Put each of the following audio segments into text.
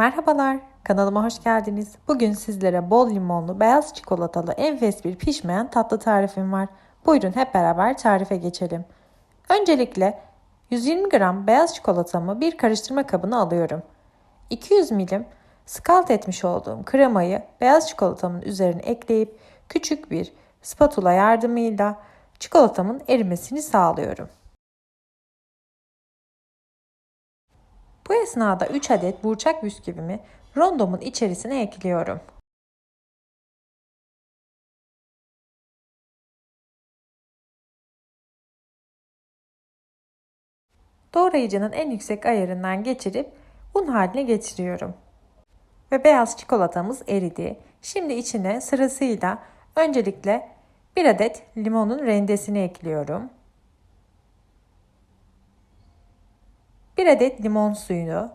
Merhabalar, kanalıma hoş geldiniz. Bugün sizlere bol limonlu, beyaz çikolatalı enfes bir pişmeyen tatlı tarifim var. Buyurun hep beraber tarife geçelim. Öncelikle 120 gram beyaz çikolatamı bir karıştırma kabına alıyorum. 200 milim skalt etmiş olduğum kremayı beyaz çikolatamın üzerine ekleyip küçük bir spatula yardımıyla çikolatamın erimesini sağlıyorum. Bu esnada 3 adet burçak bisküvimi rondomun içerisine ekliyorum. Doğrayıcının en yüksek ayarından geçirip un haline getiriyorum. Ve beyaz çikolatamız eridi. Şimdi içine sırasıyla öncelikle 1 adet limonun rendesini ekliyorum. 1 adet limon suyunu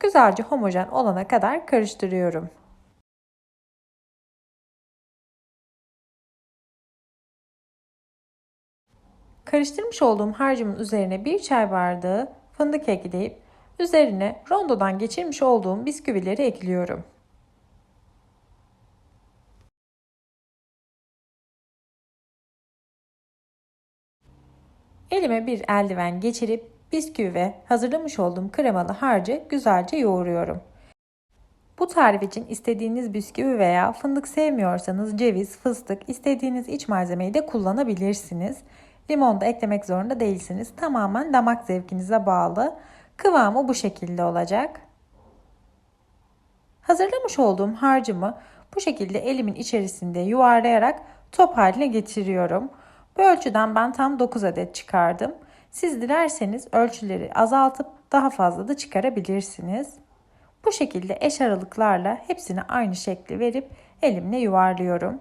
güzelce homojen olana kadar karıştırıyorum. Karıştırmış olduğum harcımın üzerine bir çay bardağı fındık ekleyip üzerine rondodan geçirmiş olduğum bisküvileri ekliyorum. Elime bir eldiven geçirip bisküvi ve hazırlamış olduğum kremalı harcı güzelce yoğuruyorum. Bu tarif için istediğiniz bisküvi veya fındık sevmiyorsanız ceviz, fıstık istediğiniz iç malzemeyi de kullanabilirsiniz. Limon da eklemek zorunda değilsiniz. Tamamen damak zevkinize bağlı. Kıvamı bu şekilde olacak. Hazırlamış olduğum harcımı bu şekilde elimin içerisinde yuvarlayarak top haline getiriyorum. Bu ölçüden ben tam 9 adet çıkardım. Siz dilerseniz ölçüleri azaltıp daha fazla da çıkarabilirsiniz. Bu şekilde eş aralıklarla hepsine aynı şekli verip elimle yuvarlıyorum.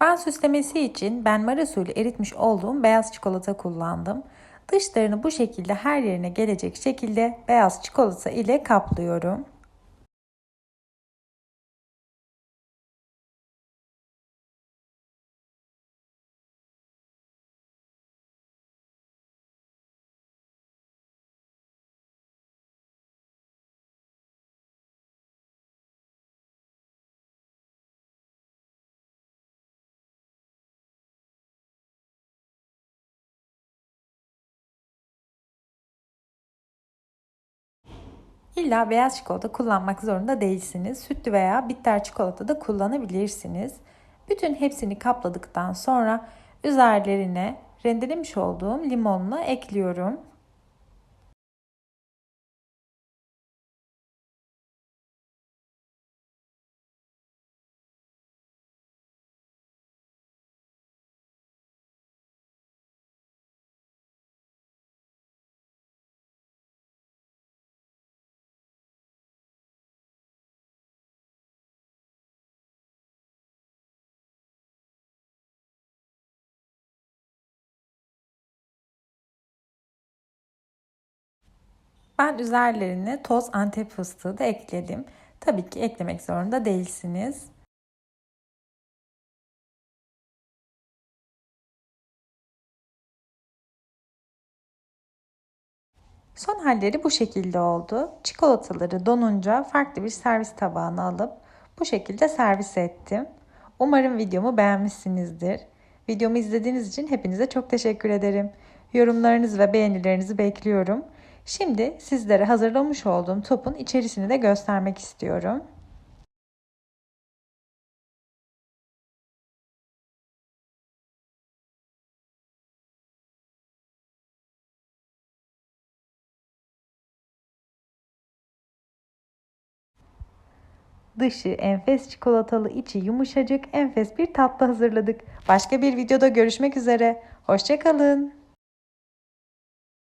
Ben süslemesi için benmari usulü eritmiş olduğum beyaz çikolata kullandım. Dışlarını bu şekilde her yerine gelecek şekilde beyaz çikolata ile kaplıyorum. İlla beyaz çikolata kullanmak zorunda değilsiniz. Sütlü veya bitter çikolata da kullanabilirsiniz. Bütün hepsini kapladıktan sonra üzerlerine rendelemiş olduğum limonla ekliyorum. Ben üzerlerine toz antep fıstığı da ekledim. Tabii ki eklemek zorunda değilsiniz. Son halleri bu şekilde oldu. Çikolataları donunca farklı bir servis tabağına alıp bu şekilde servis ettim. Umarım videomu beğenmişsinizdir. Videomu izlediğiniz için hepinize çok teşekkür ederim. Yorumlarınızı ve beğenilerinizi bekliyorum. Şimdi sizlere hazırlamış olduğum topun içerisini de göstermek istiyorum. Dışı enfes çikolatalı, içi yumuşacık, enfes bir tatlı hazırladık. Başka bir videoda görüşmek üzere. Hoşçakalın.